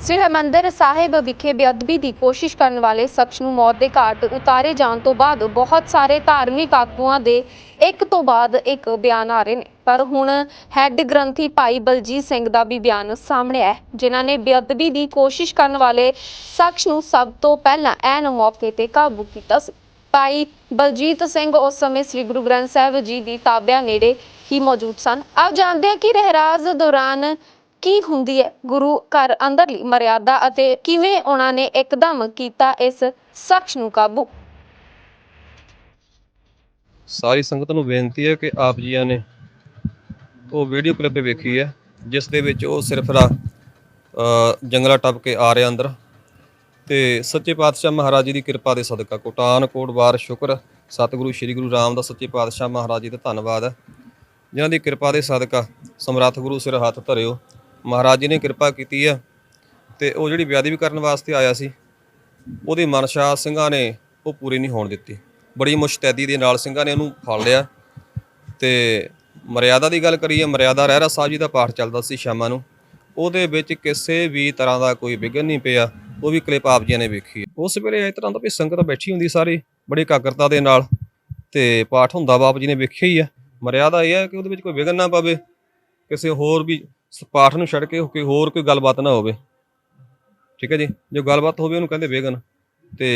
ਸ੍ਰੀ ਹਰਿਮੰਦਰ ਸਾਹਿਬ ਵਿਖੇ ਬੇਅਦਬੀ ਦੀ ਕੋਸ਼ਿਸ਼ ਕਰਨ ਵਾਲੇ ਸ਼ਖਸ ਨੂੰ ਮੌਤ ਦੇ ਘਾਟ ਉਤਾਰੇ ਜਾਣ ਤੋਂ ਬਾਅਦ ਬਹੁਤ ਸਾਰੇ ਧਾਰਮਿਕ ਆਗੂਆਂ ਦੇ ਇੱਕ ਤੋਂ ਬਾਅਦ ਇੱਕ ਬਿਆਨ ਆ ਰਹੇ ਨੇ। ਪਰ ਹੁਣ ਹੈੱਡ ਗ੍ਰੰਥੀ ਭਾਈ ਬਲਜੀਤ ਸਿੰਘ ਦਾ ਵੀ ਬਿਆਨ ਸਾਹਮਣੇ ਆਇਆ ਹੈ, ਜਿਨ੍ਹਾਂ ਨੇ ਬੇਅਦਬੀ ਦੀ ਕੋਸ਼ਿਸ਼ ਕਰਨ ਵਾਲੇ ਸ਼ਖਸ ਨੂੰ ਸਭ ਤੋਂ ਪਹਿਲਾਂ ਐਨ ਮੌਕੇ ਤੇ ਕਾਬੂ ਕੀਤਾ ਸੀ। ਭਾਈ ਬਲਜੀਤ ਸਿੰਘ ਉਸ ਸਮੇਂ ਸ੍ਰੀ ਗੁਰੂ ਗ੍ਰੰਥ ਸਾਹਿਬ ਜੀ ਦੀ ਤਾਬਿਆਂ ਨੇੜੇ ਹੀ ਮੌਜੂਦ ਸਨ। ਆਪ ਜਾਣਦੇ ਹਾਂ ਕਿ ਰਹਿਰਾਜ਼ ਦੌਰਾਨ ਕੀ ਹੁੰਦੀ ਹੈ ਗੁਰੂ ਘਰ ਅੰਦਰਲੀ ਮਰਿਆਦਾ ਅਤੇ ਕਿਵੇਂ ਉਹਨਾਂ ਨੇ ਇੱਕਦਮ ਕੀਤਾ ਇਸ ਸ਼ਖਸ ਨੂੰ ਕਾਬੂ? ਸਾਰੀ ਸੰਗਤ ਨੂੰ ਬੇਨਤੀ ਹੈ ਕਿ ਆਪ ਜੀਆਂ ਨੇ ਉਹ ਵੀਡੀਓ ਕਲਿੱਪ ਵੇਖੀ ਹੈ, ਜਿਸ ਦੇ ਵਿੱਚ ਉਹ ਸਿਰਫ ਜੰਗਲਾ ਟੱਪ ਕੇ ਆ ਰਿਹਾ ਅੰਦਰ। ਤੇ ਸੱਚੇ ਪਾਤਸ਼ਾਹ ਮਹਾਰਾਜ ਜੀ ਦੀ ਕਿਰਪਾ ਦੇ ਸਦਕਾ ਕੋਟਾਨ ਕੋਟ ਵਾਰ ਸ਼ੁਕਰ, ਸਤਿਗੁਰੂ ਸ੍ਰੀ ਗੁਰੂ ਰਾਮਦਾਸ ਸੱਚੇ ਪਾਤਸ਼ਾਹ ਮਹਾਰਾਜ ਜੀ ਦਾ ਧੰਨਵਾਦ ਹੈ। ਜਿਨ੍ਹਾਂ ਦੀ ਕਿਰਪਾ ਦੇ ਸਦਕਾ ਸਮਰੱਥ ਗੁਰੂ ਸਿਰ ਹੱਥ ਧਰਿਓ। ਮਹਾਰਾਜ ਜੀ ਨੇ ਕਿਰਪਾ ਕੀਤੀ ਆ ਤੇ ਉਹ ਜਿਹੜੀ ਵਿਆਦੀ ਵੀ ਕਰਨ ਵਾਸਤੇ ਆਇਆ ਸੀ, ਉਹਦੀ ਮਨਸ਼ਾ ਸਿੰਘਾਂ ਨੇ ਉਹ ਪੂਰੀ ਨਹੀਂ ਹੋਣ ਦਿੱਤੀ। ਬੜੀ ਮੁਸ਼ਤੈਦੀ ਦੇ ਨਾਲ ਸਿੰਘਾਂ ਨੇ ਉਹਨੂੰ ਫੜ ਲਿਆ ਤੇ ਮਰਿਆਦਾ ਦੀ ਗੱਲ ਕਰੀਏ, ਮਰਿਆਦਾ ਰਹਿਰਾ ਸਾਹਿਬ ਜੀ ਦਾ ਪਾਠ ਚੱਲਦਾ ਸੀ ਸ਼ਾਮਾਂ ਨੂੰ। ਉਹਦੇ ਵਿੱਚ ਕਿਸੇ ਵੀ ਤਰ੍ਹਾਂ ਦਾ ਕੋਈ ਵਿਘਨ ਨਹੀਂ ਪਿਆ, ਉਹ ਵੀ ਕਲਿੱਪ ਆਪ ਜੀ ਨੇ ਵੇਖੀ ਹੈ। ਉਸ ਵੇਲੇ ਇਸ ਤਰ੍ਹਾਂ ਦਾ ਵੀ ਸੰਗਤ ਬੈਠੀ ਹੁੰਦੀ ਸਾਰੀ, ਬੜੀ ਇਕਾਗਰਤਾ ਦੇ ਨਾਲ ਤੇ ਪਾਠ ਹੁੰਦਾ ਬਾਪ ਜੀ ਨੇ ਵੇਖਿਆ ਹੀ ਹੈ ਮਰਿਆਦਾ ਇਹ ਹੈ ਕਿ ਉਹਦੇ ਵਿੱਚ ਕੋਈ ਵਿਘਨ ਨਾ ਪਵੇ, ਕਿਸੇ ਹੋਰ ਵੀ ਪਾਠ ਨੂੰ ਛੱਡ ਕੇ ਕੋਈ ਹੋਰ ਕੋਈ ਗੱਲਬਾਤ ਨਾ ਹੋਵੇ। ਠੀਕ ਹੈ ਜੀ? ਜੋ ਗੱਲਬਾਤ ਹੋਵੇ ਉਹਨੂੰ ਕਹਿੰਦੇ ਵਿਘਨ ਤੇ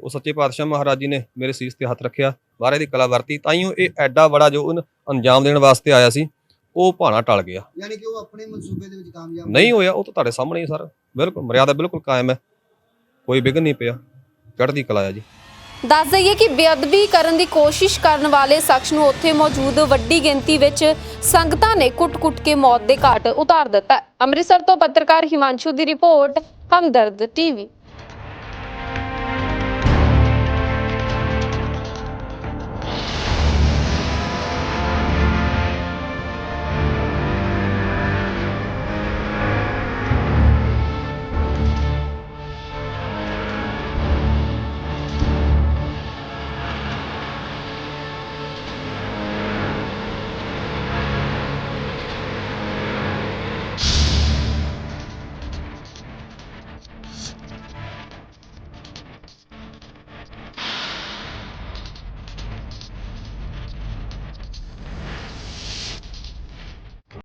ਉਹ ਸੱਚੇ ਪਾਤਸ਼ਾਹ ਮਹਾਰਾਜ ਜੀ ਨੇ ਮੇਰੇ ਸੀਸ ਤੇ ਹੱਥ ਰੱਖਿਆ ਬਾਰੇ ਦੀ ਕਲਾ ਵਰਤੀ ਤਾਈਓ ਇਹ ਐਡਾ ਬੜਾ ਜੋ ਉਹਨੂੰ ਅੰਜਾਮ ਦੇਣ ਵਾਸਤੇ ਆਇਆ ਸੀ ਉਹ ਭਾਣਾ ਟਲ ਗਿਆ। ਯਾਨੀ ਕਿ ਉਹ ਆਪਣੇ ਮਨਸੂਬੇ ਦੇ ਵਿੱਚ ਕਾਮਯਾਬ ਨਹੀਂ ਹੋਇਆ। ਉਹ ਤਾਂ ਤੁਹਾਡੇ ਸਾਹਮਣੇ ਹੀ ਸਰ। ਬਿਲਕੁਲ ਮਰਿਆਦਾ ਬਿਲਕੁਲ ਕਾਇਮ ਹੈ। ਕੋਈ ਵਿਘਨ ਨਹੀਂ ਪਿਆ। ਚੜ੍ਹਦੀ ਕਲਾ ਹੈ ਜੀ। ਦੱਸ ਦਈਏ ਕਿ ਬੇਅਦਬੀ ਕਰਨ ਦੀ ਕੋਸ਼ਿਸ਼ ਕਰਨ ਵਾਲੇ ਸ਼ਖਸ ਨੂੰ ਉੱਥੇ ਮੌਜੂਦ ਵੱਡੀ ਗਿਣਤੀ ਵਿੱਚ ਸੰਗਤਾਂ ਨੇ ਕੁੱਟ-ਕੁੱਟ ਕੇ ਮੌਤ ਦੇ ਘਾਟ ਉਤਾਰ ਦਿੱਤਾ। ਅੰਮ੍ਰਿਤਸਰ ਤੋਂ ਪੱਤਰਕਾਰ ਹਿਮਾਂਸ਼ੂ ਦੀ ਰਿਪੋਰਟ, ਹਮਦਰਦ ਟੀਵੀ।